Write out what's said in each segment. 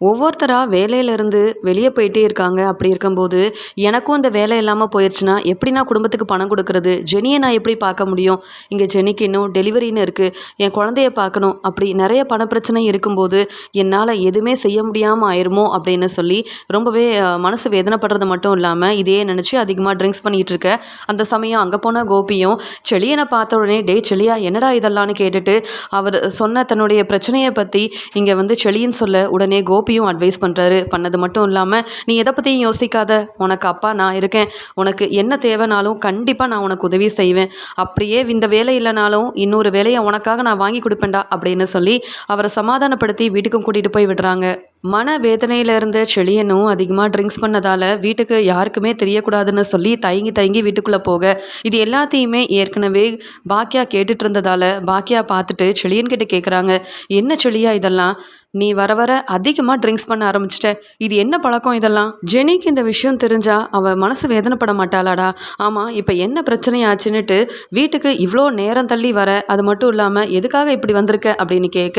ஒவ்வொருத்தராக வேலையிலேருந்து வெளியே போயிட்டே இருக்காங்க. அப்படி இருக்கும்போது எனக்கும் அந்த வேலை இல்லாமல் போயிடுச்சுன்னா எப்படி நான் குடும்பத்துக்கு பணம் கொடுக்கறது. ஜெனியை நான் எப்படி பார்க்க முடியும்? இங்கே ஜெனிக்கு இன்னும் டெலிவரின்னு இருக்குது என் குழந்தைய பார்க்கணும். அப்படி நிறைய பண பிரச்சனை இருக்கும்போது என்னால் எதுவுமே செய்ய முடியாமல் ஆயிருமோ அப்படின்னு சொல்லி ரொம்பவே மனசு வேதனைப்படுறது மட்டும் இல்லாமல் இதையே நினச்சி அதிகமாக ட்ரிங்க்ஸ் பண்ணிகிட்டு இருக்க. அந்த சமயம் அங்கே போன கோபியும் செளியனை பார்த்த உடனே டே செளியா என்னடா இதெல்லாம்னு கேட்டுட்டு அவர் சொன்ன தன்னுடைய பிரச்சனையை பற்றி இங்கே வந்து செளின்னு சொல்ல உடனே கோபியும் அட்வைஸ் பண்ணுறாரு பண்ணது மட்டும் இல்லாமல் நீ எதை பற்றியும் யோசிக்காத. உனக்கு அப்பா நான் இருக்கேன். உனக்கு என்ன தேவைனாலும் கண்டிப்பாக நான் உனக்கு உதவி செய்வேன். அப்படியே இந்த வேலை இல்லைனாலும் இன்னொரு வேலையை உனக்காக நான் வாங்கி கொடுப்பேன்டா அப்படின்னு சொல்லி அவரை சமாதானப்படுத்தி வீட்டுக்கும் கூட்டிகிட்டு போய் விடுறாங்க. மன வேதனையில இருந்த செளியனும் அதிகமாக ட்ரிங்க்ஸ் பண்ணதால் வீட்டுக்கு யாருக்குமே தெரியக்கூடாதுன்னு சொல்லி தயங்கி தயங்கி வீட்டுக்குள்ளே போக. இது எல்லாத்தையுமே ஏற்கனவே பாக்கியா கேட்டுட்டு இருந்ததால் பாக்கியா பார்த்துட்டு செளியன்கிட்ட கேட்குறாங்க என்ன செளியா இதெல்லாம்? நீ வர வர அதிகமாக ட்ரிங்க்ஸ் பண்ண ஆரம்பிச்சிட்ட. இது என்ன பழக்கம் இதெல்லாம்? ஜெனிக்கு இந்த விஷயம் தெரிஞ்சா அவள் மனசு வேதனைப்பட மாட்டாளாடா. ஆமாம் இப்போ என்ன பிரச்சனை ஆச்சுன்னுட்டு வீட்டுக்கு இவ்வளோ நேரம் தள்ளி வர அது மட்டும் இல்லாமல் எதுக்காக இப்படி வந்திருக்க அப்படின்னு கேட்க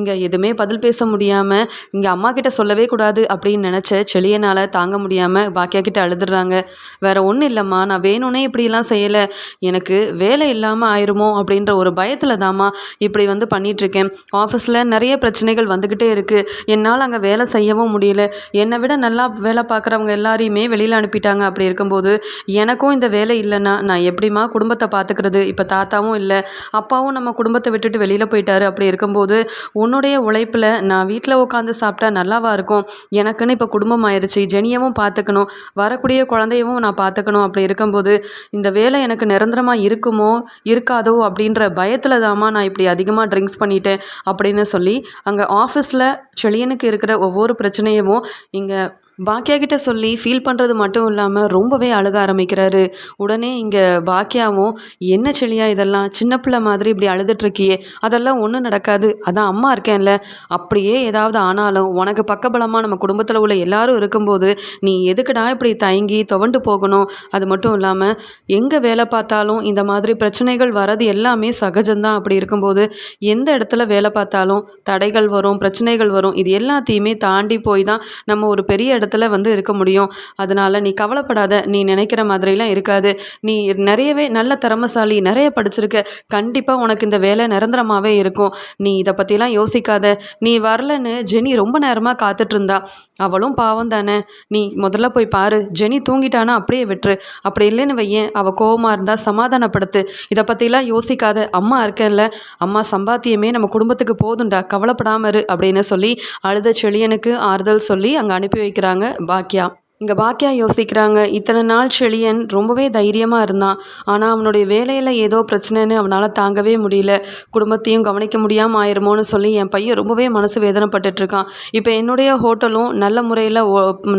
இங்கே எதுவுமே பதில் பேச முடியாமல் இங்கே அம்மா கிட்ட சொல்லவே கூடாது அப்படின்னு நினச்ச செளியனால் தாங்க முடியாமல் பாக்கியா கிட்ட அழுதுடுறாங்க வேற ஒன்றும் இல்லைம்மா நான் வேணும்னே இப்படிலாம் செய்யலை. எனக்கு வேலை இல்லாமல் ஆயிருமோ அப்படின்ற ஒரு பயத்தில் தாம்மா இப்படி வந்து பண்ணிகிட்ருக்கேன் ஆஃபீஸில் நிறைய பிரச்சனைகள் வந்துக்கிட்டு இருக்குது என்னால் அங்கே வேலை செய்யவும் முடியல. என்னை விட நல்லா வேலை பார்க்குறவங்க எல்லாரையுமே வெளியில் அனுப்பிட்டாங்க அப்படி இருக்கும்போது எனக்கும் இந்த வேலை இல்லைன்னா நான் எப்படிம்மா குடும்பத்தை பார்த்துக்கிறது? இப்போ தாத்தாவும் இல்லை. அப்பாவும் நம்ம குடும்பத்தை விட்டுட்டு வெளியில் போயிட்டாரு. அப்படி இருக்கும்போது உன்னுடைய உழைப்பில் நான் வீட்டில் உட்காந்து சாப்பிட்டா நல்லாவா இருக்கும்? எனக்குன்னு இப்போ குடும்பம் ஆயிடுச்சு ஜெனியவும் பார்த்துக்கணும். வரக்கூடிய குழந்தையவும் நான் பார்த்துக்கணும். அப்படி இருக்கும்போது இந்த வேலை எனக்கு நிரந்தரமாக இருக்குமோ இருக்காதோ அப்படின்ற பயத்தில் தாம்மா நான் இப்படி அதிகமாக ட்ரிங்க்ஸ் பண்ணிட்டேன் அப்படின்னு சொல்லி அங்கே ஆஃபீஸ் ஆஃபீஸில் செளியனுக்கு இருக்கிற ஒவ்வொரு பிரச்சனையும் இங்கே பாக்கியா கிட்ட சொல்லி ஃபீல் பண்ணுறது மட்டும் இல்லாமல் ரொம்பவே அழுக ஆரம்பிக்கிறாரு. உடனே இங்கே பாக்கியாவும் என்ன செளியா இதெல்லாம்? சின்ன பிள்ளை மாதிரி இப்படி அழுதுட்ருக்கியே அதெல்லாம் ஒன்றும் நடக்காது. அதான் அம்மா இருக்கேன்ல. அப்படியே ஏதாவது ஆனாலும் உனக்கு பக்கபலமாக நம்ம குடும்பத்தில் உள்ள எல்லாரும் இருக்கும்போது நீ எதுக்குடா இப்படி தயங்கி துவண்டு போகணும்? அது மட்டும் இல்லாமல் எங்கே வேலை பார்த்தாலும் இந்த மாதிரி பிரச்சனைகள் வரது எல்லாமே சகஜம்தான். அப்படி இருக்கும்போது எந்த இடத்துல வேலை பார்த்தாலும் தடைகள் வரும் பிரச்சனைகள் வரும் இது எல்லாத்தையுமே தாண்டி போய் தான் நம்ம ஒரு பெரிய இடத்துல வந்து இருக்க முடியும். அதனால் நீ கவலைப்படாத நீ நினைக்கிற மாதிரிலாம் இருக்காது. நீ நிறையவே நல்ல திறமசாலி நிறைய படிச்சிருக்க. கண்டிப்பாக உனக்கு இந்த வேலை நிரந்தரமாகவே இருக்கும். நீ இதை பற்றிலாம் யோசிக்காத. நீ வரலன்னு ஜெனி ரொம்ப நேரமாக காத்துட்டு இருந்தா அவளும் பாவம் தானே. நீ முதல்ல போய் பாரு. ஜெனி தூங்கிட்டானா அப்படியே விட்டுரு. அப்படி இல்லைன்னு வையேன். அவள் கோவமாக இருந்தால் சமாதானப்படுத்து. இதை பற்றிலாம் யோசிக்காத. அம்மா இருக்கேன்ல. அம்மா சம்பாத்தியமே நம்ம குடும்பத்துக்கு போதும்டா. கவலைப்படாமல் இரு அப்படின்னு சொல்லி அழுத செழியனுக்கு ஆறுதல் சொல்லி அங்கே அனுப்பி வைக்கிறாங்க. பாக்கியா இங்கே பாக்கியா யோசிக்கிறாங்க இத்தனை நாள் செழியன் ரொம்பவே தைரியமாக இருந்தான். ஆனால் அவனுடைய வேலையில் ஏதோ பிரச்சனைன்னு அவனால் தாங்கவே முடியல. குடும்பத்தையும் கவனிக்க முடியாமல் ஆயிருமோன்னு சொல்லி என் பையன் ரொம்பவே மனசு வேதனைப்பட்டுட்ருக்கான். இப்போ என்னுடைய ஹோட்டலும் நல்ல முறையில்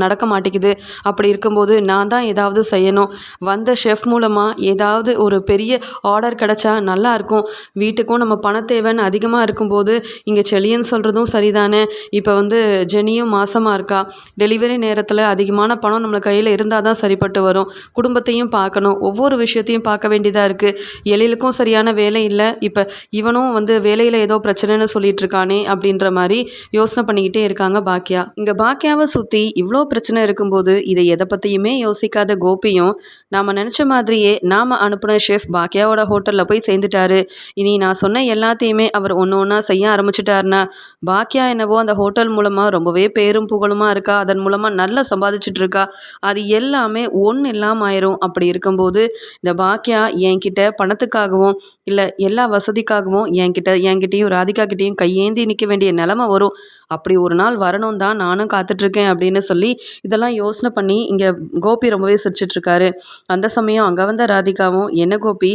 நடக்க மாட்டேங்குது. அப்படி இருக்கும்போது நான் தான் ஏதாவது செய்யணும். வந்த ஷெஃப் மூலமாக ஏதாவது ஒரு பெரிய ஆர்டர் கிடைச்சா நல்லா இருக்கும். வீட்டுக்கும் நம்ம பண தேவைன்னு அதிகமாக இருக்கும்போது இங்கே செழியன் சொல்கிறதும் சரிதானே? இப்போ வந்து ஜெனியும் மாசமாக இருக்கா? டெலிவரி நேரத்தில் அதிகமான பணம் நம்ம கையில் இருந்தால் தான் சரிப்பட்டு வரும். குடும்பத்தையும் பார்க்கணும். ஒவ்வொரு விஷயத்தையும் பார்க்க வேண்டியதாக இருக்குது எழிலுக்கும் சரியான வேலை இல்லை. இப்போ இவனும் வந்து வேலையில் ஏதோ பிரச்சனைன்னு சொல்லிட்டு இருக்கானே அப்படின்ற மாதிரி யோசனை பண்ணிக்கிட்டே இருக்காங்க பாக்கியா. இங்கே பாக்கியாவை சுற்றி இவ்வளோ பிரச்சனை இருக்கும்போது இதை எதை பற்றியுமே யோசிக்காத கோபியும் நாம் நினச்ச மாதிரியே நாம் அனுப்பின ஷெஃப் பாக்கியாவோட ஹோட்டலில் போய் சேர்ந்துட்டாரு. இனி நான் சொன்ன எல்லாத்தையுமே அவர் ஒன்று ஒன்றா செய்ய ஆரம்பிச்சிட்டாருன்னா பாக்கியா என்னவோ அந்த ஹோட்டல் மூலமாக ரொம்பவே பேரும் புகழுமா இருக்கா? அதன் மூலமாக நல்லா சம்பாதிச்சுட்டு இருக்கா? அது எல்லாமே ஒன்று இல்லாமல் ஆயிரும். அப்படி இருக்கும்போது இந்த பாக்கியா என்கிட்ட பணத்துக்காகவும் இல்லை எல்லா வசதிக்காகவும் என்கிட்ட என்கிட்டையும் ராதிகா கிட்டேயும் கையேந்தி நிற்க வேண்டிய நிலமை வரும். அப்படி ஒரு நாள் வரணும் தான் நானும் காத்துட்ருக்கேன் அப்படின்னு சொல்லி இதெல்லாம் யோசனை பண்ணி இங்கே கோபி ரொம்பவே சிரிச்சிட்ருக்காரு. அந்த சமயம் அங்கே வந்த ராதிகாவும் என்ன கோபி?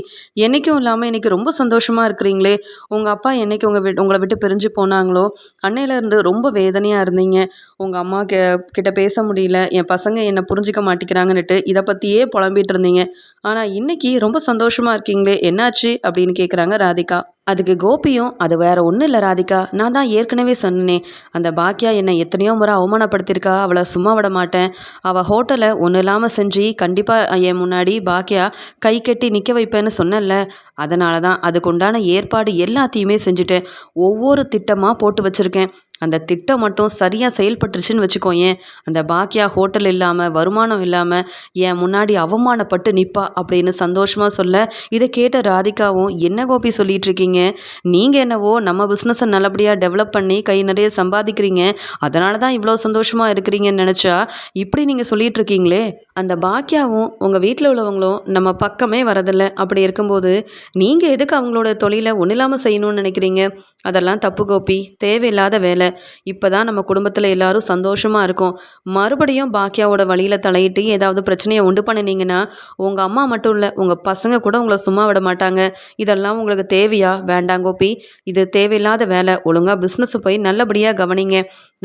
என்னைக்கும் இல்லாமல் இன்னைக்கு ரொம்ப சந்தோஷமாக இருக்கிறீங்களே. உங்கள் அப்பா என்னைக்கு உங்கள் விட்டு உங்களை விட்டு பிரிஞ்சு போனாங்களோ? அன்னையிலேருந்து ரொம்ப வேதனையாக இருந்தீங்க. உங்கள் அம்மா கே கிட்ட பேச முடியல. என் பசங்க என்னை புரிஞ்சிக்க மாட்டேங்கிறாங்கன்னுட்டு இதை பற்றியே புலம்பிகிட்டு இருந்தீங்க ஆனால் இன்னைக்கு ரொம்ப சந்தோஷமாக இருக்கீங்களே என்னாச்சு? அப்படின்னு கேட்குறாங்க ராதிகா. அதுக்கு கோபியும் அது வேற ஒன்றும் இல்லை ராதிகா நான் தான் ஏற்கனவே சொன்னேனே அந்த பாக்கியா என்னை எத்தனையோ முறை அவமானப்படுத்தியிருக்கா அவளை சும்மா விட மாட்டேன். அவள் ஹோட்டலை ஒன்றும் இல்லாமல் செஞ்சு கண்டிப்பாக என் முன்னாடி பாக்கியா கை கட்டி நிற்க வைப்பேன்னு சொன்னேன்ல அதனால தான் அதுக்குண்டான ஏற்பாடு எல்லாத்தையுமே செஞ்சுட்டேன். ஒவ்வொரு திட்டமாக போட்டு வச்சுருக்கேன். அந்த திட்டம் மட்டும் சரியாக செயல்பட்டுருச்சுன்னு வச்சுக்கோயேன். அந்த பாக்கியா ஹோட்டல் இல்லாமல் வருமானம் இல்லாமல் என் முன்னாடி அவமானப்பட்டு நிற்பா அப்படின்னு சந்தோஷமாக சொல்ல இதை கேட்ட ராதிகாவும் என்ன கோபி சொல்லிட்டு இருக்கீங்க நீங்கள் என்னவோ நம்ம பிஸ்னஸை நல்லபடியாக டெவலப் பண்ணி கை நிறைய சம்பாதிக்கிறீங்க. அதனால தான் இவ்வளோ சந்தோஷமாக இருக்கிறீங்கன்னு நினச்சா இப்படி நீங்கள் சொல்லிட்டு இருக்கீங்களே அந்த பாக்கியாவும் உங்கள் வீட்டில் உள்ளவங்களும் நம்ம பக்கமே வரதில்லை. அப்படி இருக்கும்போது நீங்கள் எதுக்கு அவங்களோட தொழிலை ஒன்றும் இல்லாமல் செய்யணும்னு நினைக்கிறீங்க? அதெல்லாம் தப்பு கோப்பி தேவையில்லாத வேலை. இப்போ தான் நம்ம குடும்பத்தில் எல்லாரும் சந்தோஷமாக இருக்கும். மறுபடியும் பாக்கியாவோட வழியில் தலையிட்டு ஏதாவது பிரச்சனையை உண்டு பண்ணினீங்கன்னா உங்கள் அம்மா மட்டும் இல்லை உங்கள் பசங்க கூட உங்களை சும்மா விட மாட்டாங்க. இதெல்லாம் உங்களுக்கு தேவையா? வேண்டாம் கோபி. இது தேவையில்லாத வேலை. ஒழுங்காக பிஸ்னஸை போய் நல்லபடியாக கவனிங்க.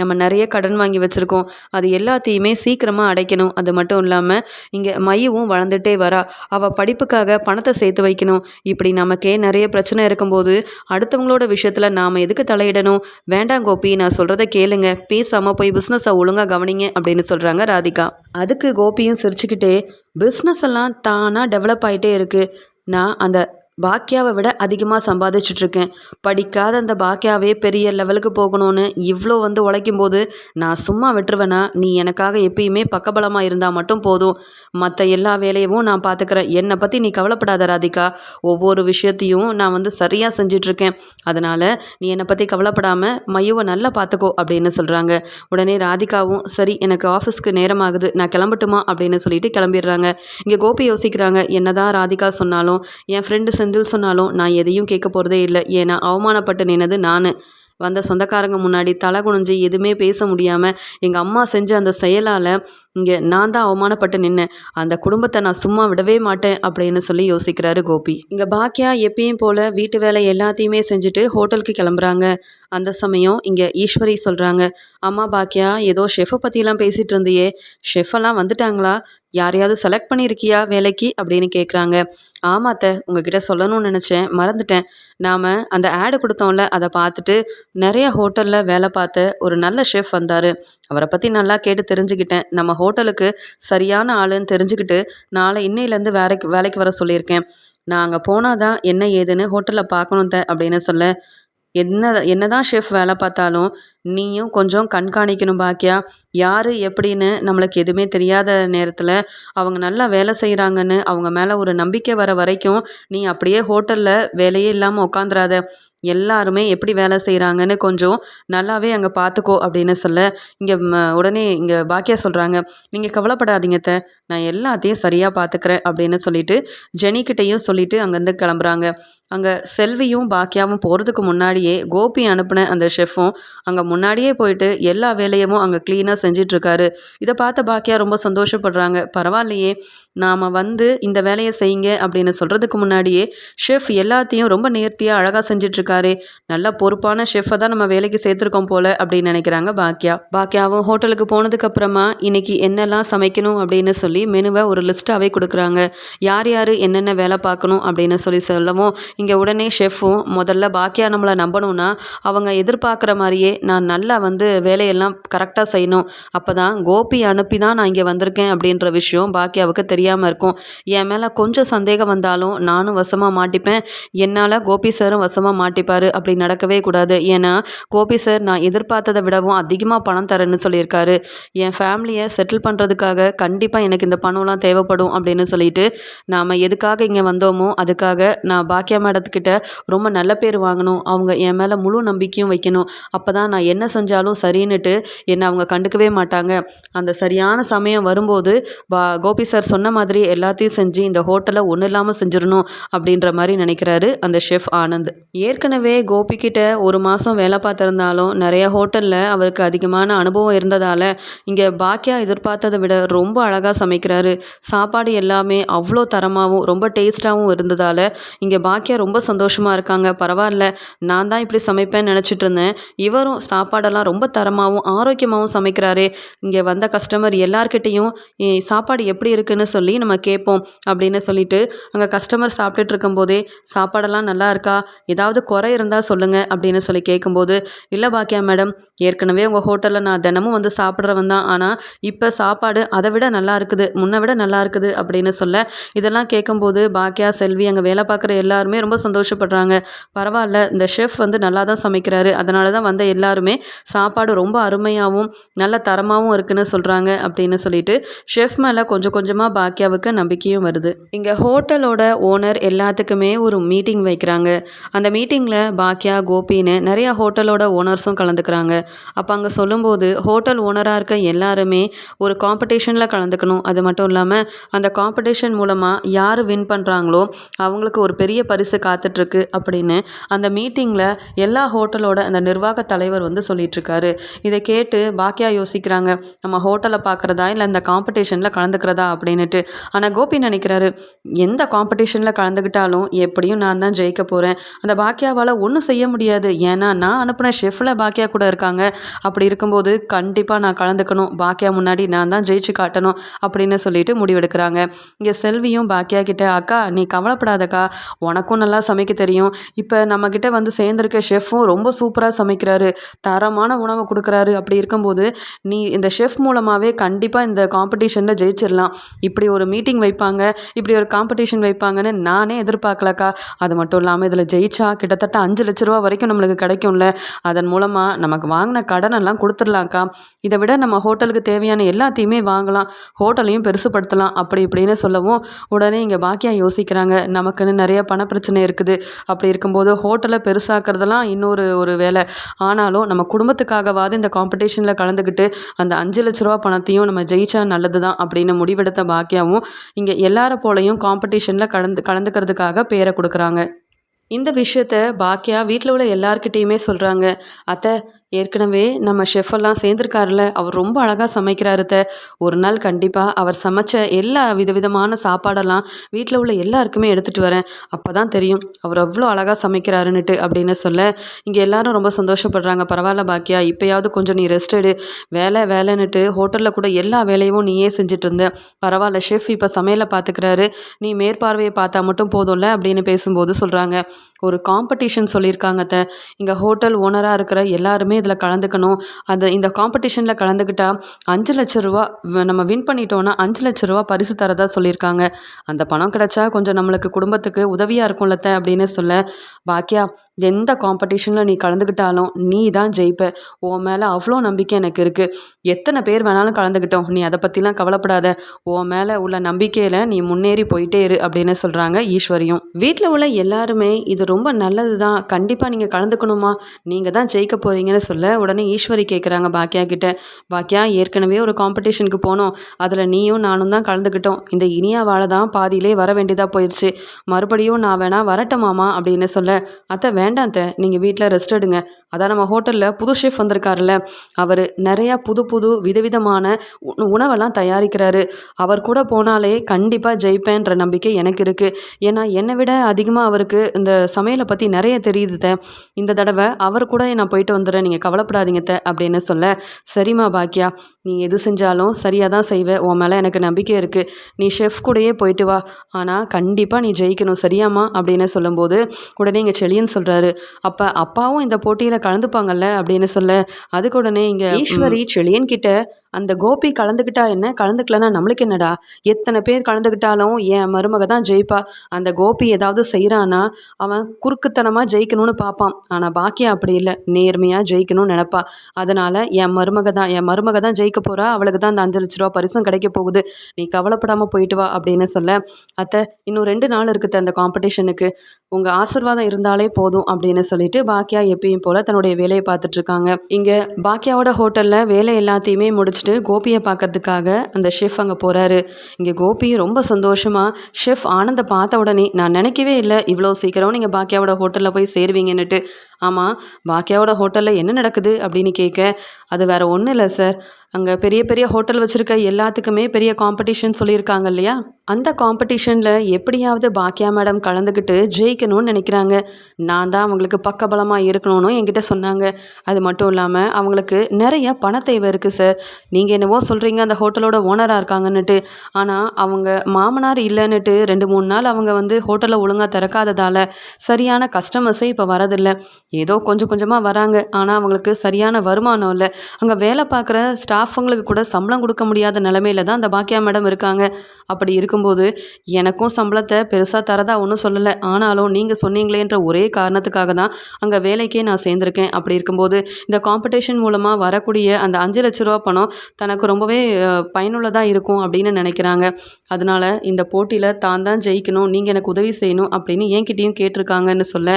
நம்ம நிறைய கடன் வாங்கி வச்சுருக்கோம். அது எல்லாத்தையுமே சீக்கிரமாக அடைக்கணும். அது மட்டும் இல்லாமல் இங்கே மையவும் வளர்ந்துட்டே வரா. அவள் படிப்புக்காக பணத்தை சேர்த்து வைக்கணும். இப்படி நமக்கே நிறைய பிரச்சனை இருக்கும்போது அடுத்தவங்களோட விஷயத்தில் நாம் எதுக்கு தலையிடணும்? வேண்டாம் கோபி நான் சொல்கிறத கேளுங்க. பேசாமல் போய் பிஸ்னஸை ஒழுங்காக கவனிங்க அப்படின்னு சொல்கிறாங்க ராதிகா. அதுக்கு கோபியும் சிரிச்சுக்கிட்டே பிஸ்னஸ் எல்லாம் தானாக டெவலப் ஆகிட்டே இருக்குது நான் அந்த பாக்கியாவை விட அதிகமாக சம்பாதிச்சிட்ருக்கேன். படிக்காத அந்த பாக்கியாவே பெரிய லெவலுக்கு போகணும்னு இவ்வளோ வந்து உழைக்கும் போது நான் சும்மா விட்டுருவேனா? நீ எனக்காக எப்பயுமே பக்கபலமாக இருந்தால் மட்டும் போதும். மற்ற எல்லா வேலையவும் நான் பார்த்துக்கிறேன் என்னை பற்றி நீ கவலைப்படாத ராதிகா. ஒவ்வொரு விஷயத்தையும் நான் வந்து சரியாக செஞ்சிட்ருக்கேன். அதனால் நீ என்னை பற்றி கவலைப்படாமல் மையுவை நல்லா பார்த்துக்கோ அப்படின்னு சொல்கிறாங்க உடனே ராதிகாவும் சரி எனக்கு ஆஃபீஸ்க்கு நேரமாகுது. நான் கிளம்பட்டுமா? அப்படின்னு சொல்லிட்டு கிளம்பிடுறாங்க. இங்கே கோபி யோசிக்கிறாங்க. என்னதான் ராதிகா சொன்னாலும் என் ஃப்ரெண்டு செந்தில் சொன்னாலும் நான் எதையும் கேட்க போகிறதே இல்லை. ஏன்னா அவமானப்பட்டு நின்னது நான். வந்த சொந்தக்காரங்க முன்னாடி தலை குனிஞ்சு எதுவுமே பேச முடியாமல் எங்கள் அம்மா செஞ்ச அந்த செயலால் இங்கே நான் தான் அவமானப்பட்டு நின்னேன். அந்த குடும்பத்தை நான் சும்மா விடவே மாட்டேன் அப்படின்னு சொல்லி யோசிக்கிறாரு கோபி. இங்கே பாக்கியா எப்பயும் போல் வீட்டு வேலை எல்லாத்தையுமே செஞ்சுட்டு ஹோட்டலுக்கு கிளம்புறாங்க. அந்த சமயம் இங்கே ஈஸ்வரி சொல்கிறாங்க அம்மா பாக்கியா ஏதோ ஷெஃபை பற்றிலாம் பேசிகிட்டு இருந்தியே. ஷெஃபெல்லாம் வந்துட்டாங்களா? யாரையாவது செலக்ட் பண்ணியிருக்கியா வேலைக்கு? அப்படின்னு கேட்குறாங்க ஆமாத்த உங்ககிட்ட சொல்லணும்னு நினச்சேன். மறந்துட்டேன். நாம் அந்த ஆடு கொடுத்தோம்ல அதை பார்த்துட்டு நிறைய ஹோட்டலில் வேலை பார்த்த ஒரு நல்ல ஷெஃப் வந்தார். அவரை பற்றி நல்லா கேட்டு தெரிஞ்சுக்கிட்டேன். நம்ம ஹோட்டலுக்கு சரியான ஆளுன்னு தெரிஞ்சுக்கிட்டு நாளை இன்னையிலேருந்து வேலைக்கு வேலைக்கு வர சொல்லியிருக்கேன். நான் அங்கே போனால் தான் என்ன ஏதுன்னு ஹோட்டலில் பார்க்கணும் த அப்படின்னு சொல்ல என்ன என்ன தான் ஷெஃப் வேலை பார்த்தாலும் நீயும் கொஞ்சம் கண்காணிக்கணும் பாக்கியா? யார் எப்படின்னு நம்மளுக்கு எதுவுமே தெரியாத நேரத்தில் அவங்க நல்லா வேலை செய்கிறாங்கன்னு அவங்க மேலே ஒரு நம்பிக்கை வர வரைக்கும் நீ அப்படியே ஹோட்டலில் வேலையே இல்லாமல் உட்காந்துராத எல்லாருமே எப்படி வேலை செய்கிறாங்கன்னு கொஞ்சம் நல்லாவே அங்கே பார்த்துக்கோ அப்படின்னு சொல்ல இங்கே உடனே இங்கே பாக்கியா சொல்கிறாங்க நீங்கள் கவலைப்படாதீங்க த நான் எல்லாத்தையும் சரியாக பார்த்துக்கிறேன் அப்படின்னு சொல்லிட்டு ஜெனிக்கிட்டையும் சொல்லிட்டு அங்கேருந்து கிளம்புறாங்க. அங்கே செல்வியும் பாக்கியாவும் போகிறதுக்கு முன்னாடியே கோபி அனுப்பின அந்த ஷெஃப்பும் அங்கே முன்னாடியே போயிட்டு எல்லா வேலையும் அங்கே க்ளீனாக செஞ்சிட்ருக்காரு. இதை பார்த்த பாக்கியா ரொம்ப சந்தோஷப்படுறாங்க பரவாயில்லையே நாம் வந்து இந்த வேலையை செய்யுங்க அப்படின்னு சொல்கிறதுக்கு முன்னாடியே ஷெஃப் எல்லாத்தையும் ரொம்ப நேர்த்தியாக அழகாக செஞ்சிட்ருக்காரு நல்ல பொறுப்பான ஷெஃபை தான் நம்ம வேலைக்கு சேர்த்துருக்கோம் போல் அப்படின்னு நினைக்கிறாங்க பாக்கியா பாக்கியாவும் ஹோட்டலுக்கு போனதுக்கப்புறமா இன்னைக்கு என்னெல்லாம் சமைக்கணும் அப்படின்னு சொல்லி மெனுவை ஒரு லிஸ்ட்டாகவே கொடுக்குறாங்க. யார் யார் என்னென்ன வேலை பார்க்கணும் அப்படின்னு சொல்லி சொல்லவும் இங்கே உடனே ஷெஃப்பும் முதல்ல பாக்கியா நம்மளை நம்பணும்னா அவங்க எதிர்பார்க்குற மாதிரியே நான் நல்லா வந்து வேலையெல்லாம் கரெக்டாக செய்யணும். அப்போ தான் கோபி அனுப்பி தான் நான் இங்கே வந்திருக்கேன் அப்படின்ற விஷயம் பாக்கியாவுக்கு தெரியாமல் இருக்கும். என் மேலே கொஞ்சம் சந்தேகம் வந்தாலும் நானும் வசமாக மாட்டிப்பேன். என்னால் கோபி சாரும் வசமாக மாட்டி மாட்டிப்பார் அப்படி நடக்கவே கூடாது. ஏன்னா கோபி சார் நான் எதிர்பார்த்ததை விடவும் அதிகமாக பணம் தரேன்னு சொல்லியிருக்காரு. என் ஃபேமிலியை செட்டில் பண்ணுறதுக்காக கண்டிப்பாக எனக்கு இந்த பணம்லாம் தேவைப்படும் அப்படின்னு சொல்லிட்டு நாம் எதுக்காக இங்கே வந்தோமோ அதுக்காக நான் பாக்கியா மேடத்துக்கிட்ட ரொம்ப நல்ல பேர் வாங்கணும். அவங்க என் மேலே முழு நம்பிக்கையும் வைக்கணும். அப்போ தான் நான் என்ன செஞ்சாலும் சரின்னுட்டு என்னை அவங்க கண்டுக்கவே மாட்டாங்க. அந்த சரியான சமயம் வரும்போது பா கோபி சார் சொன்ன மாதிரி எல்லாத்தையும் செஞ்சு இந்த ஹோட்டலை ஒன்றும் இல்லாமல் செஞ்சிடணும் அப்படின்ற மாதிரி நினைக்கிறாரு அந்த ஷெஃப் ஆனந்த். ஏற்கனவே ஏற்கனவே கோபிக்கிட்ட ஒரு மாதம் வேலை பார்த்துருந்தாலும் நிறைய ஹோட்டலில் அவருக்கு அதிகமான அனுபவம் இருந்ததால் இங்கே பாக்கியா எதிர்பார்த்ததை விட ரொம்ப அழகாக சமைக்கிறாரு. சாப்பாடு எல்லாமே அவ்வளோ தரமாகவும் ரொம்ப டேஸ்ட்டாகவும் இருந்ததால் இங்கே பாக்கியா ரொம்ப சந்தோஷமாக இருக்காங்க. பரவாயில்ல நான் தான் இப்படி சமைப்பேன்னு நினச்சிட்டு இருந்தேன். இவரும் சாப்பாடெல்லாம் ரொம்ப தரமாகவும் ஆரோக்கியமாகவும் சமைக்கிறாரு. இங்கே வந்த கஸ்டமர் எல்லார்கிட்டேயும் சாப்பாடு எப்படி இருக்குன்னு சொல்லி நம்ம கேட்போம் அப்படின்னு சொல்லிட்டு அங்கே கஸ்டமர் சாப்பிட்டுட்டு இருக்கும்போதே சாப்பாடெல்லாம் நல்லா இருக்கா? ஏதாவது குறை குறை இருந்தால் சொல்லுங்கள் அப்படின்னு சொல்லி கேட்கும்போது இல்லை பாக்கியா மேடம் ஏற்கனவே உங்கள் ஹோட்டலில் நான் தினமும் வந்து சாப்பிட்றவன் தான். ஆனால் இப்போ சாப்பாடு அதை விட நல்லா இருக்குது முன்னை விட நல்லா இருக்குது அப்படின்னு சொல்ல இதெல்லாம் கேட்கும்போது பாக்கியா செல்வி அங்கே வேலை பார்க்குற எல்லாருமே ரொம்ப சந்தோஷப்படுறாங்க. பரவாயில்ல இந்த ஷெஃப் வந்து நல்லா தான் சமைக்கிறாரு. அதனால தான் வந்த எல்லாருமே சாப்பாடு ரொம்ப அருமையாகவும் நல்ல தரமாகவும் இருக்குன்னு சொல்கிறாங்க அப்படின்னு சொல்லிட்டு ஷெஃப் மேலே கொஞ்சம் கொஞ்சமாக பாக்கியாவுக்கு நம்பிக்கையும் வருது. இங்கே ஹோட்டலோட ஓனர் எல்லாத்துக்குமே ஒரு மீட்டிங் வைக்கிறாங்க. அந்த மீட்டிங்கில் பாக்கியா கோபின்னு நிறையா ஹோட்டலோட ஓனர்ஸும் கலந்துக்கிறாங்க. அப்போ அங்கே சொல்லும்போது ஹோட்டல் ஓனராக இருக்க எல்லாருமே ஒரு காம்படிஷனில் கலந்துக்கணும். அது மட்டும் இல்லாமல் அந்த காம்படிஷன் மூலமாக யார் வின் பண்ணுறாங்களோ அவங்களுக்கு ஒரு பெரிய பரிசு காத்துட்ருக்கு அப்படின்னு அந்த மீட்டிங்கில் எல்லா ஹோட்டலோட அந்த நிர்வாக தலைவர் வந்து சொல்லிகிட்ருக்காரு இதை கேட்டு பாக்கியா யோசிக்கிறாங்க நம்ம ஹோட்டலை பார்க்குறதா இல்லை அந்த காம்படிஷனில் கலந்துக்கிறதா? அப்படின்னுட்டு. ஆனால் கோபி நினைக்கிறாரு எந்த காம்படிஷனில் கலந்துக்கிட்டாலும் எப்படியும் நான் தான் ஜெயிக்க போகிறேன் அந்த பாக்கியாவால் ஒன்றும் செய்ய முடியாது. ஏன்னா நான் அனுப்பின ஷெஃபில் பாக்கியா கூட இருக்காங்க. அப்படி இருக்கும்போது கண்டிப்பாக நான் கலந்துக்கணும். பாக்கியா முன்னாடி நான் தான் ஜெயிச்சு காட்டணும் அப்படின்னு சொல்லிட்டு முடிவெடுக்கிறாங்க. இங்கே செல்வியும் பாக்கியா கிட்ட அக்கா நீ கவலைப்படாதக்கா. உனக்கும் நல்லா சமைக்க தெரியும். இப்போ நம்மக்கிட்ட வந்து சேர்ந்துருக்க ஷெஃப்பும் ரொம்ப சூப்பராக சமைக்கிறாரு. தரமான உணவை கொடுக்குறாரு. அப்படி இருக்கும்போது நீ இந்த ஷெஃப் மூலமாகவே கண்டிப்பாக இந்த காம்படிஷனில் ஜெயிச்சிடலாம் இப்படி ஒரு மீட்டிங் வைப்பாங்க. இப்படி ஒரு காம்படிஷன் வைப்பாங்கன்னு நானே எதிர்பார்க்கலக்கா. அது மட்டும் இல்லாமல் இதில் ஜெயிச்சா கிட்டத்தட்ட அஞ்சு லட்ச ரூபா வரைக்கும் நம்மளுக்கு கிடைக்கும்ல. அதன் மூலமாக நமக்கு வாங்கின கடனெல்லாம் கொடுத்துடலாம்க்கா. இதை விட நம்ம ஹோட்டலுக்கு தேவையான எல்லாத்தையுமே வாங்கலாம். ஹோட்டலையும் பெருசுப்படுத்தலாம் அப்படி இப்படின்னு சொல்லவும் உடனே இங்கே பாக்கியா யோசிக்கிறாங்க. நமக்குன்னு நிறைய பண பிரச்சனை இருக்குது. அப்படி இருக்கும்போது ஹோட்டலை பெருசாக்குறதெல்லாம் இன்னொரு ஒரு வேலை. ஆனாலும் நம்ம குடும்பத்துக்காகவாது இந்த காம்படிஷனில் கலந்துக்கிட்டு அந்த அஞ்சு லட்ச ரூபா பணத்தையும் நம்ம ஜெயிச்சா நல்லது தான் அப்படின்னு முடிவெடுத்த பாக்கியாவும் இங்கே எல்லார போலையும் காம்படிஷனில் கலந்து கலந்துக்கிறதுக்காக பேரை கொடுக்குறாங்க. இந்த விஷயத்த பாக்கியா வீட்டில் உள்ள எல்லார்கிட்டேயுமே சொல்கிறாங்க அத்தை ஏற்கனவே நம்ம ஷெஃபெல்லாம் சேர்ந்துருக்காருல அவர் ரொம்ப அழகாக சமைக்கிறாருத்த ஒரு நாள் கண்டிப்பாக அவர் சமைச்ச எல்லா விதவிதமான சாப்பாடெல்லாம் வீட்டில் உள்ள எல்லாருக்குமே எடுத்துகிட்டு வரேன். அப்போ தான் தெரியும் அவர் அவ்வளோ அழகாக சமைக்கிறாருன்னுட்டு அப்படின்னு சொல்ல இங்கே எல்லாரும் ரொம்ப சந்தோஷப்படுறாங்க. பரவாயில்ல பாக்கியா. இப்போயாவது கொஞ்சம் நீ ரெஸ்ட் எடு. வேலை வேலைன்னுட்டு ஹோட்டலில் கூட எல்லா வேலையும் நீயே செஞ்சுட்டு இருந்த. பரவாயில்ல ஷெஃப் இப்போ சமையலை பார்த்துக்கிறாரு நீ மேற்பார்வையை பார்த்தா மட்டும் போதும்ல? அப்படின்னு பேசும்போது சொல்கிறாங்க ஒரு காம்படிஷன் சொல்லியிருக்காங்க த இங்கே ஹோட்டல் ஓனராக இருக்கிற எல்லாருமே இதில் கலந்துக்கணும். அந்த இந்த காம்படிஷனில் கலந்துக்கிட்டால் அஞ்சு லட்ச ரூபா நம்ம வின் பண்ணிட்டோன்னா அஞ்சு லட்ச ரூபா பரிசு தரதா சொல்லியிருக்காங்க. அந்த பணம் கிடச்சா கொஞ்சம் நம்மளுக்கு குடும்பத்துக்கு உதவியாக இருக்கும்லத்த அப்படின்னு சொல்ல பாக்கியா எந்த காம்படிஷனில் நீ கலந்துக்கிட்டாலும் நீ தான் ஜெயிப்ப. உன் மேலே அவ்வளோ நம்பிக்கை எனக்கு இருக்குது எத்தனை பேர் வேணாலும் கலந்துக்கிட்டோம். நீ அதை பற்றிலாம் கவலைப்படாத. உன் மேலே உள்ள நம்பிக்கையில் நீ முன்னேறி போயிட்டே இரு அப்படின்னு சொல்கிறாங்க ஈஸ்வரியும். வீட்டில் உள்ள எல்லாருமே இது ரொம்ப நல்லது தான் கண்டிப்பாக நீங்கள் கலந்துக்கணுமா? நீங்கள் தான் ஜெயிக்க போகிறீங்கன்னு சொல்ல உடனே ஈஸ்வரி கேட்குறாங்க பாக்கியா கிட்ட. பாக்கியா ஏற்கனவே ஒரு காம்படிஷனுக்கு போனோம். அதில் நீயும் நானும் தான் கலந்துக்கிட்டோம். இந்த இனியாவால் தான் பாதியிலே வர வேண்டியதாக போயிடுச்சு மறுபடியும் நான் வேணா வரட்டுமாமா? அப்படின்னு சொல்ல அத்தை வேண்டாம் அத்தை. நீங்கள் வீட்டில் ரெஸ்ட் எடுங்க. அதான் நம்ம ஹோட்டலில் புது ஷெஃப் வந்திருக்காருல்ல. அவர் நிறையா புது புது விதவிதமான உணவெல்லாம் தயாரிக்கிறாரு. அவர் கூட போனாலே கண்டிப்பாக ஜெயிப்பேன்ற நம்பிக்கை எனக்கு இருக்குது ஏன்னா என்னை விட அதிகமாக அவருக்கு இந்த சமையலை பற்றி நிறைய தெரியுது த. இந்த தடவை அவர் கூட நான் போயிட்டு வந்துடுறேன். நீங்கள் கவலைப்படாதீங்க த அப்படின்னு சொல்ல சரிம்மா பாக்கியா நீ எது செஞ்சாலும் சரியாக தான் செய்வேன் உன் மேலே எனக்கு நம்பிக்கை இருக்குது நீ ஷெஃப் கூடயே போயிட்டு வா. ஆனால் கண்டிப்பாக நீ ஜெயிக்கணும். சரியாம்மா அப்படின்னு சொல்லும்போது உடனே இங்கே செழியன் சொல்கிறாரு அப்போ அப்பாவும் இந்த போட்டியில் கலந்துப்பாங்கல்ல? அப்படின்னு சொல்ல அதுக்கு உடனே இங்கே ஈஸ்வரி செழியன் கிட்ட அந்த கோபி கலந்துக்கிட்டா என்ன? கலந்துக்கலன்னா நம்மளுக்கு என்னடா? எத்தனை பேர் கலந்துக்கிட்டாலும் என் மருமக தான் ஜெயிப்பா. அந்த கோபி ஏதாவது செய்கிறானா அவன் குறுக்குத்தனமாக ஜெயிக்கணும்னு பார்ப்பான் ஆனால் பாக்கியா அப்படி இல்லை. நேர்மையாக ஜெயிக்கணும்னு நினப்பா. அதனால் என் மருமக தான் என் மருமக தான் ஜெயிக்க போகிறா அவளுக்கு தான் அந்த அஞ்சு லட்ச ரூபா பரிசும் கிடைக்க போகுது. நீ கவலைப்படாமல் போயிட்டு வா அப்படின்னு சொல்ல அத்தை இன்னும் ரெண்டு நாள் இருக்குது அந்த காம்படிஷனுக்கு உங்கள் ஆசிர்வாதம் இருந்தாலே போதும் அப்படின்னு சொல்லிட்டு பாக்கியா எப்பயும் போல் தன்னுடைய வேலையை பார்த்துட்ருக்காங்க இங்கே பாக்கியாவோட ஹோட்டலில் வேலை எல்லாத்தையுமே முடிச்சுட்டு கோபியை பார்க்கறதுக்காக அந்த ஷெஃப் அங்கே போகிறாரு இங்கே கோபி ரொம்ப சந்தோஷமாக ஷெஃப் ஆனந்தை பார்த்த உடனே நான் நினைக்கவே இல்லை இவ்வளோ சீக்கிரம் நீங்கள் பாக்கியாவோட ஹோட்டலில் போய் சேருவீங்கன்னுட்டு. ஆமாம் பாக்கியாவோட ஹோட்டலில் என்ன நடக்குது அப்படின்னு கேட்க அது வேறு ஒன்றும் இல்லை சார் அங்கே பெரிய பெரிய ஹோட்டல் வச்சுருக்க எல்லாத்துக்குமே பெரிய காம்படிஷன் சொல்லியிருக்காங்க இல்லையா? அந்த காம்படிஷனில் எப்படியாவது பாக்கியா மேடம் கலந்துக்கிட்டு ஜெயிக்கணும்னு நினைக்கிறாங்க. நான் தான் அவங்களுக்கு பக்கபலமாக இருக்கணும்னு என்கிட்ட சொன்னாங்க. அது மட்டும் இல்லாமல் அவங்களுக்கு நிறைய பண தேவை இருக்குது சார் நீங்கள் என்னவோ சொல்கிறீங்க அந்த ஹோட்டலோட ஓனராக இருக்காங்கன்னுட்டு. ஆனால் அவங்க மாமனார் இல்லைன்னுட்டு ரெண்டு மூணு நாள் அவங்க வந்து ஹோட்டலை ஒழுங்காக திறக்காததால் சரியான கஸ்டமர்ஸே இப்போ வரதில்லை. ஏதோ கொஞ்சம் கொஞ்சமாக வராங்க. ஆனால் அவங்களுக்கு சரியான வருமானம் இல்லை. அங்கே வேலை பார்க்குற ஸ்டாஃபுங்களுக்கு கூட சம்பளம் கொடுக்க முடியாத நிலமையில தான் அந்த பாக்கியா மேடம் இருக்காங்க. அப்படி இருக்கும்போது எனக்கும் சம்பளத்தை பெருசாக தரதா ஒன்றும் சொல்லலை. ஆனாலும் நீங்கள் சொன்னீங்களேன்ற ஒரே காரணத்துக்காக தான் அங்கே வேலைக்கே நான் சேர்ந்துருக்கேன். அப்படி இருக்கும்போது இந்த காம்படிஷன் மூலமாக வரக்கூடிய அந்த அஞ்சு லட்ச ரூபா பணம் தனக்கு ரொம்பவே பயனுள்ளதாக இருக்கும் அப்படின்னு நினைக்கிறாங்க. அதனால இந்த போட்டியில் தான் தான் ஜெயிக்கணும் நீங்கள் எனக்கு உதவி செய்யணும் அப்படின்னு என்கிட்டையும் கேட்டிருக்காங்கன்னு சொல்ல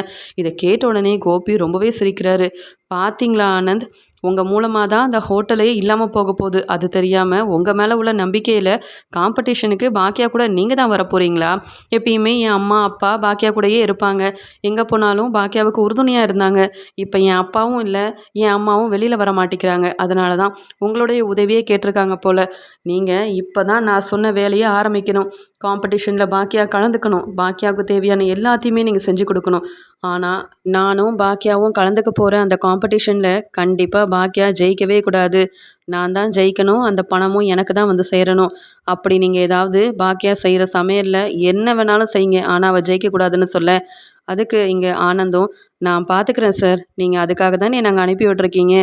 இதை கேட்ட உடனே கோபி ரொம்பவே சிரிக்கிறாரு. பார்த்தீங்களா ஆனந்த்? உங்கள் மூலமாக தான் அந்த ஹோட்டலே இல்லாமல் போக போகுது. அது தெரியாமல் உங்கள் மேலே உள்ள நம்பிக்கையில் காம்படிஷனுக்கு பாக்கியா கூட நீங்கள் தான் வர போகிறீங்களா எப்பயுமே என் அம்மா அப்பா பாக்கியா கூடயே இருப்பாங்க. எங்கே போனாலும் பாக்கியாவுக்கு உறுதுணையாக இருந்தாங்க. இப்போ என் அப்பாவும் இல்லை என் அம்மாவும் வெளியில் வர மாட்டேங்கிறாங்க அதனால தான் உங்களுடைய உதவியே கேட்டிருக்காங்க போல். நீங்கள் இப்போ தான் நான் சொன்ன வேலையை ஆரம்பிக்கணும். காம்படிஷனில் பாக்கியா கலந்துக்கணும். பாக்கியாவுக்கு தேவையான எல்லாத்தையுமே நீங்கள் செஞ்சு கொடுக்கணும். ஆனால் நானும் பாக்கியாவும் கலந்துக்க போகிற அந்த காம்படிஷனில் கண்டிப்பாக பாக்கியா ஜெயிக்கவே கூடாது. நான் தான் ஜெயிக்கணும். அந்த பணமும் எனக்கு தான் வந்து சேரணும். அப்படி நீங்கள் ஏதாவது பாக்கியா செய்கிற சமையலில் என்ன வேணாலும் செய்யுங்க. ஆனால் அவள் ஜெயிக்கக்கூடாதுன்னு சொல்ல. அதுக்கு இங்கே ஆனந்தும் நான் பார்த்துக்கிறேன் சார் நீங்கள் அதுக்காக தானே நாங்கள் அனுப்பி விட்ருக்கீங்க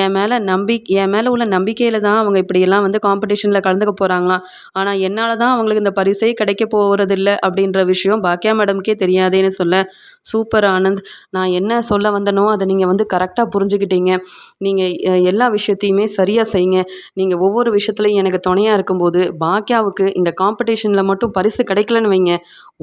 என் மேலே நம்பி என் மேலே உள்ள நம்பிக்கையில் தான் அவங்க இப்படியெல்லாம் வந்து காம்படிஷனில் கலந்துக்க போகிறாங்களாம் ஆனால் என்னால் தான் அவங்களுக்கு இந்த பரிசே கிடைக்க போகிறதில்ல அப்படின்ற விஷயம் பாக்கியா மேடம்க்கே தெரியாதேன்னு சொல்ல சூப்பர் ஆனந்த். நான் என்ன சொல்ல வந்தனோ அதை நீங்கள் வந்து கரெக்டாக புரிஞ்சுக்கிட்டீங்க. நீங்கள் எல்லா விஷயத்தையுமே சரியாக செய்யுங்க நீங்கள் ஒவ்வொரு விஷயத்துலையும் எனக்கு துணையாக இருக்கும்போது பாக்கியாவுக்கு இந்த காம்படிஷனில் மட்டும் பரிசு கிடைக்கலன்னு வைங்க.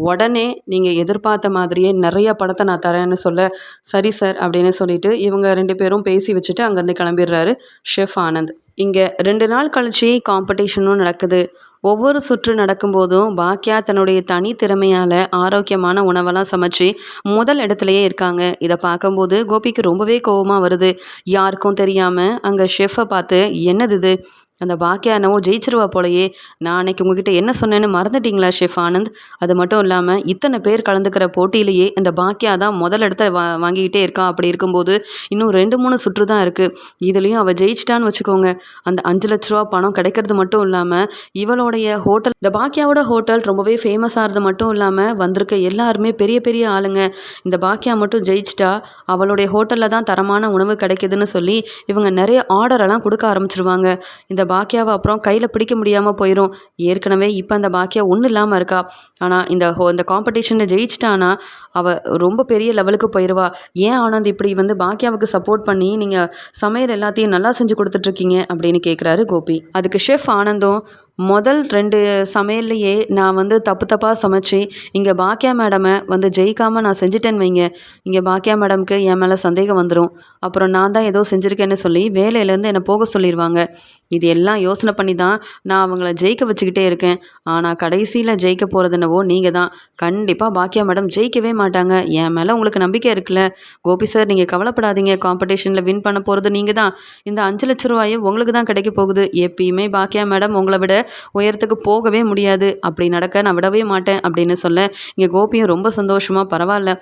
உடனே நீங்கள் எதிர்பார்த்த மாதிரியே நிறைய படத்தை நான் தரேன்னு சொல்ல சரி சார் அப்படின்னு சொல்லிட்டு இவங்க ரெண்டு பேரும் பேசி வச்சுட்டு அங்கேருந்து கிளம்பிடுறாரு ஷெஃப் ஆனந்த். இங்கே ரெண்டு நாள் கழிச்சு காம்படிஷனும் நடக்குது. ஒவ்வொரு சுற்று நடக்கும்போதும் பாக்கியா தன்னுடைய தனி திறமையால் ஆரோக்கியமான உணவெல்லாம் சமைச்சு முதல் இடத்துலையே இருக்காங்க. இதை பார்க்கும்போது கோபிக்கு ரொம்பவே கோபமாக வருது. யாருக்கும் தெரியாமல் அங்கே ஷெஃப்பை பார்த்து என்னது இது? அந்த பாக்கியா என்னவோ ஜெயிச்சிருவா போலயே. நான் அன்னைக்கு உங்ககிட்ட என்ன சொன்னேன்னு மறந்துட்டீங்களா ஷெஃப் ஆனந்த்? அது மட்டும் இல்லாமல் இத்தனை பேர் கலந்துக்கிற போட்டியிலேயே இந்த பாக்கியா தான் முதல் இடத்த வா வாங்கிக்கிட்டே இருக்கா. அப்படி இருக்கும்போது இன்னும் ரெண்டு மூணு சுற்று தான் இருக்குது இதுலேயும் அவள் ஜெயிச்சிட்டான்னு வச்சுக்கோங்க. அந்த அஞ்சு லட்ச ரூபா பணம் கிடைக்கிறது மட்டும் இல்லாமல் இவளுடைய ஹோட்டல் இந்த பாக்கியாவோட ஹோட்டல் ரொம்பவே ஃபேமஸ் ஆகிறது மட்டும் இல்லாமல் வந்திருக்க எல்லாருமே பெரிய பெரிய ஆளுங்க. இந்த பாக்கியா மட்டும் ஜெயிச்சிட்டா அவளுடைய ஹோட்டலில் தான் தரமான உணவு கிடைக்குதுன்னு சொல்லி இவங்க நிறைய ஆர்டரெல்லாம் கொடுக்க ஆரம்பிச்சிருவாங்க. இந்த பாக்கியாவை அப்புறம் கையில் பிடிக்க முடியாமல் போயிடும் ஏற்கனவே இப்போ அந்த பாக்கியா ஒன்றும் இல்லாமல் இருக்கா? ஆனால் இந்த ஹோ இந்த காம்படிஷனில் ஜெயிச்சிட்டானா அவள் ரொம்ப பெரிய லெவலுக்கு போயிடுவா ஏன் ஆனந்த் இப்படி வந்து பாக்கியாவுக்கு சப்போர்ட் பண்ணி நீங்கள் சமையல் எல்லாத்தையும் நல்லா செஞ்சு கொடுத்துட்ருக்கீங்க அப்படின்னு கேட்குறாரு கோபி. அதுக்கு ஷெஃப் ஆனந்தும் முதல் ரெண்டு சமையல்லையே நான் வந்து தப்பு தப்பாக சமைச்சு இங்கே பாக்கியா மேடமை வந்து ஜெயிக்காமல் நான் செஞ்சுட்டேன்னு வைங்க. இங்கே பாக்கியா மேடம்க்கு என் மேலே சந்தேகம் வந்துடும் அப்புறம் நான் தான் ஏதோ செஞ்சுருக்கேன்னு சொல்லி வேலையிலேருந்து என்னை போக சொல்லிடுவாங்க இது எல்லாம் யோசனை பண்ணி தான் நான் அவங்கள ஜெயிக்க வச்சுக்கிட்டே இருக்கேன். ஆனால் கடைசியில் ஜெயிக்க போகிறது என்னவோ நீங்கள் தான். கண்டிப்பாக பாக்கியா மேடம் ஜெயிக்கவே மாட்டாங்க. என் மேலே உங்களுக்கு நம்பிக்கை இருக்குல்ல. கோபி சார் நீங்கள் கவலைப்படாதீங்க. காம்படிஷனில் வின் பண்ண போகிறது நீங்கள் தான். இந்த அஞ்சு லட்ச ரூபாயும் உங்களுக்கு தான் கிடைக்க போகுது. எப்பயுமே பாக்கியா மேடம் உங்களை விட உயரத்துக்கு போகவே முடியாது. அப்படி நடக்க நான் விடவே மாட்டேன் அப்படின்னு சொல்ல இங்கே கோபியும் ரொம்ப சந்தோஷமாக பரவாயில்ல.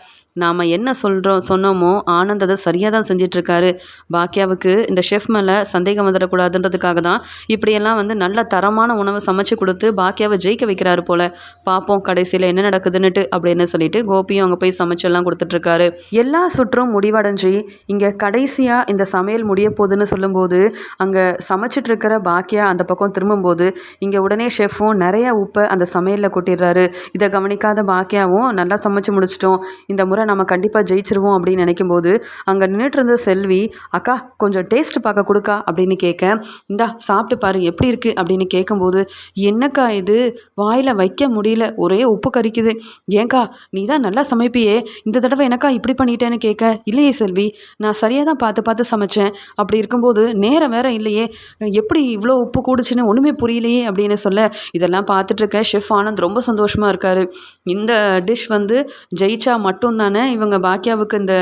நாம் என்ன சொல்கிறோம் சொன்னோமோ ஆனந்த் அதை சரியாக தான் செஞ்சிட்ருக்காரு. பாக்கியாவுக்கு இந்த ஷெஃப் மேலே சந்தேகம் வந்துடக்கூடாதுன்றதுக்காக தான் இப்படியெல்லாம் வந்து நல்ல தரமான உணவை சமைச்சு கொடுத்து பாக்கியாவை ஜெயிக்க வைக்கிறாரு போல். பார்ப்போம் கடைசியில் என்ன நடக்குதுன்னுட்டு அப்படின்னு சொல்லிட்டு கோபியும் அங்கே போய் சமைச்செல்லாம் கொடுத்துட்ருக்காரு. எல்லா சுற்றும் முடிவடைஞ்சு இங்கே கடைசியாக இந்த சமையல் முடிய போகுதுன்னு சொல்லும்போது அங்கே சமைச்சிட்ருக்கிற பாக்கியா அந்த பக்கம் திரும்பும்போது இங்கே உடனே ஷெஃப்பும் நிறைய உப்பை அந்த சமையலில் கொட்டிடுறாரு. இதை கவனிக்காத பாக்கியாவும் நல்லா சமைச்சு முடிச்சிட்டோம். இந்த முறை நம்ம கண்டிப்பாக ஜெயிச்சிருவோம் அப்படின்னு நினைக்கும் போது அங்கே நின்றுட்டு இருந்த செல்வி அக்கா கொஞ்சம் டேஸ்ட் பார்க்க கொடுக்கா அப்படின்னு கேட்க இந்தா சாப்பிட்டு பாரு எப்படி இருக்குது அப்படின்னு கேட்கும்போது என்னக்கா இது? வாயில் வைக்க முடியல ஒரே உப்பு கறிக்குது ஏங்கா நீ தான் நல்லா சமைப்பியே இந்த தடவை எனக்கா இப்படி பண்ணிட்டேன்னு கேட்க இல்லையே செல்வி நான் சரியாக தான் பார்த்து பார்த்து சமைச்சேன் அப்படி இருக்கும்போது நேரம் வேற இல்லையே எப்படி இவ்வளோ உப்பு கூடுச்சுன்னு ஒன்றுமே புரியலையே அப்படின்னு சொல்ல இதெல்லாம் பார்த்துட்டு இருக்க ஷெஃப் ஆனந்த் ரொம்ப சந்தோஷமாக இருக்காரு. இந்த டிஷ் வந்து ஜெயிச்சா மட்டும் தானே இவங்க பாக்கியாவுக்கு இந்த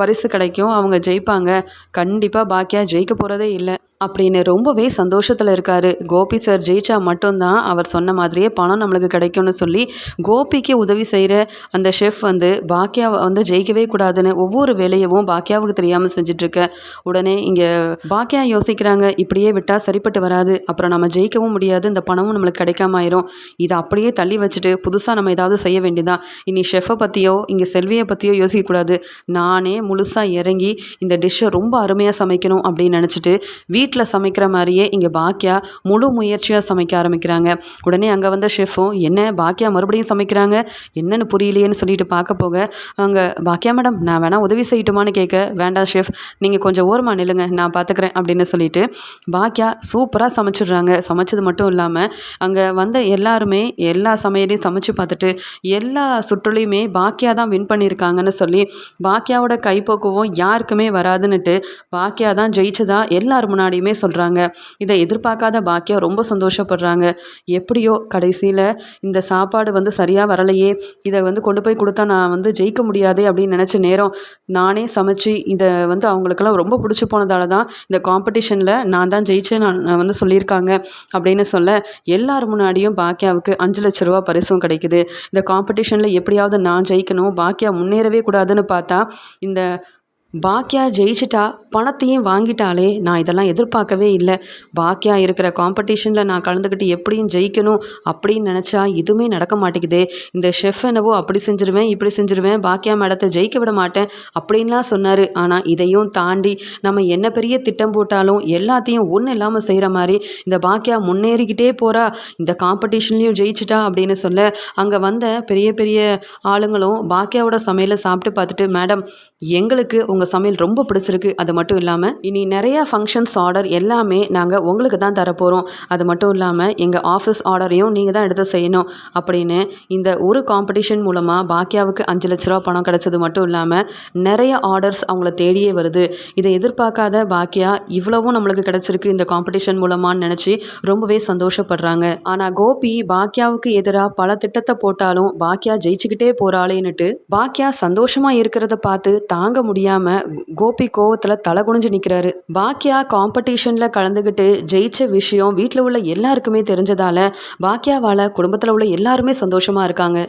பரிசு கிடைக்கும் அவங்க ஜெயிப்பாங்க. கண்டிப்பாக பாக்கியா ஜெயிக்க போகிறதே இல்லை. அப்படின்னு ரொம்பவே சந்தோஷத்தில் இருக்காரு. கோபி சார் ஜெயிச்சா மட்டும்தான் அவர் சொன்ன மாதிரியே பணம் நம்மளுக்கு கிடைக்கும்னு சொல்லி கோபிக்கு உதவி செய்கிற அந்த ஷெஃப் வந்து பாக்கியாவை வந்து ஜெயிக்கவே கூடாதுன்னு ஒவ்வொரு வேலையவும் பாக்கியாவுக்கு தெரியாமல் செஞ்சிட்ருக்க. உடனே இங்கே பாக்கியா யோசிக்கிறாங்க இப்படியே விட்டால் சரிப்பட்டு வராது. அப்புறம் நம்ம ஜெயிக்கவும் முடியாது. இந்த பணமும் நம்மளுக்கு கிடைக்காம ஆயிரும். இதை அப்படியே தள்ளி வச்சுட்டு புதுசாக நம்ம ஏதாவது செய்ய வேண்டியதான் இனி ஷெஃபை பற்றியோ இங்கே செல்வியை பற்றியோ யோசிக்கக்கூடாது நானே முழுசாக இறங்கி இந்த டிஷ்ஷை ரொம்ப அருமையாக சமைக்கணும் அப்படின்னு நினச்சிட்டு வீட் வீட்டில் சமைக்கிற மாதிரியே இங்கே பாக்கியா முழு முயற்சியாக சமைக்க ஆரம்பிக்கிறாங்க. உடனே அங்கே வந்த ஷெஃபும் என்ன பாக்கியா மறுபடியும் சமைக்கிறாங்க? என்னென்னு புரியலையேன்னு சொல்லிட்டு பார்க்க போக அங்கே பாக்கியா மேடம் நான் வேணால் உதவி செய்யட்டுமான்னு கேட்க வேண்டாம் ஷெஃப் நீங்கள் கொஞ்சம் ஓரமாக நில்லுங்க நான் பார்த்துக்கிறேன் அப்படின்னு சொல்லிட்டு பாக்கியா சூப்பராக சமைச்சிடுறாங்க. சமைச்சது மட்டும் இல்லாமல் அங்கே வந்த எல்லாருமே எல்லா சமையலையும் சமைச்சு பார்த்துட்டு எல்லா சுற்றுலையுமே பாக்கியா தான் வின் பண்ணியிருக்காங்கன்னு சொல்லி பாக்கியாவோட கைப்போக்குவம் யாருக்குமே வராதுன்னுட்டு பாக்கியா தான் ஜெயிச்சதா எல்லார் எல்லாரையுமே சொல்கிறாங்க இதை எதிர்பார்க்காத பாக்கியா ரொம்ப சந்தோஷப்படுறாங்க. எப்படியோ கடைசியில் இந்த சாப்பாடு வந்து சரியாக வரலையே. இதை வந்து கொண்டு போய் கொடுத்தா நான் வந்து ஜெயிக்க முடியாதே அப்படின்னு நினச்ச நேரம் நானே சமைச்சு இதை வந்து அவங்களுக்கெல்லாம் ரொம்ப பிடிச்சி போனதால தான் இந்த காம்படிஷனில் நான் தான் ஜெயிச்சேன் நான் நான் வந்து சொல்லியிருக்காங்க அப்படின்னு சொல்ல எல்லார் முன்னாடியும் பாக்கியாவுக்கு அஞ்சு லட்ச ரூபா பரிசும் கிடைக்குது. இந்த காம்படிஷனில் எப்படியாவது நான் ஜெயிக்கணும் பாக்கியா முன்னேறவே கூடாதுன்னு பார்த்தா இந்த பாக்கியா ஜெயிச்சிட்டா பணத்தையும் வாங்கிட்டாலே நான் இதெல்லாம் எதிர்பார்க்கவே இல்லை. பாக்கியா இருக்கிற காம்படிஷனில் நான் கலந்துக்கிட்டு எப்படியும் ஜெயிக்கணும் அப்படின்னு நினச்சா எதுவுமே நடக்க மாட்டேங்குதே. இந்த ஷெஃப் என்னவோ அப்படி செஞ்சிருவேன் இப்படி செஞ்சிருவேன் பாக்கியா மேடத்தை ஜெயிக்க விட மாட்டேன் அப்படின்லாம் சொன்னார். ஆனால் இதையும் தாண்டி நம்ம என்ன பெரிய திட்டம் போட்டாலும் எல்லாத்தையும் ஒன்றும் இல்லாமல் செய்கிற மாதிரி இந்த பாக்கியா முன்னேறிக்கிட்டே போகிறா இந்த காம்படிஷன்லேயும் ஜெயிச்சிட்டா அப்படின்னு சொல்ல அங்கே வந்த பெரிய பெரிய ஆளுங்களும் பாக்கியாவோட சமையலை சாப்பிட்டு பார்த்துட்டு மேடம் எங்களுக்கு உங்கள் உங்கள் சமையல் ரொம்ப பிடிச்சிருக்கு. அது மட்டும் இல்லாமல் இனி நிறையா ஃபங்க்ஷன்ஸ் ஆர்டர் எல்லாமே நாங்கள் உங்களுக்கு தான் தரப்போகிறோம் அது மட்டும் இல்லாமல் எங்கள் ஆஃபீஸ் ஆர்டரையும் நீங்கள் தான் எடுத்து செய்யணும். அப்படின்னு இந்த ஒரு காம்படிஷன் மூலமாக பாக்கியாவுக்கு அஞ்சு லட்ச ரூபா பணம் கிடச்சது மட்டும் இல்லாமல் நிறைய ஆர்டர்ஸ் அவங்கள தேடியே வருது. இதை எதிர்பார்க்காத பாக்கியா இவ்வளவும் நம்மளுக்கு கிடச்சிருக்கு இந்த காம்படிஷன் மூலமான்னு நினச்சி ரொம்பவே சந்தோஷப்படுறாங்க. ஆனால் கோபி பாக்கியாவுக்கு எதிராக பல திட்டத்தை போட்டாலும் பாக்கியா ஜெயிச்சுக்கிட்டே போகிறாளேன்னுட்டு பாக்கியா சந்தோஷமாக இருக்கிறத பார்த்து தாங்க முடியாமல் கோபி கோவத்தில் தலை குனிஞ்சு நிற்கிறாரு பாக்கியா காம்படிஷனில் கலந்துக்கிட்டு ஜெயிச்ச விஷயம் வீட்டில் உள்ள எல்லாருக்குமே தெரிஞ்சதால பாக்கியாவால் குடும்பத்தில் உள்ள எல்லாருமே சந்தோஷமாக இருக்காங்க.